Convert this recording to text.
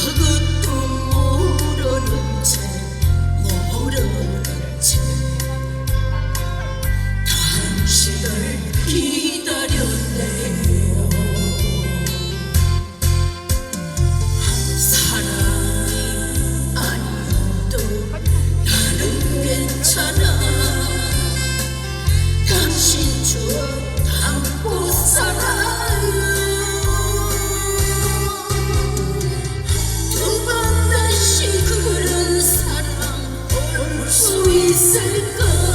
그것도 모르는 채 모르는 채. 당신을 기 있을까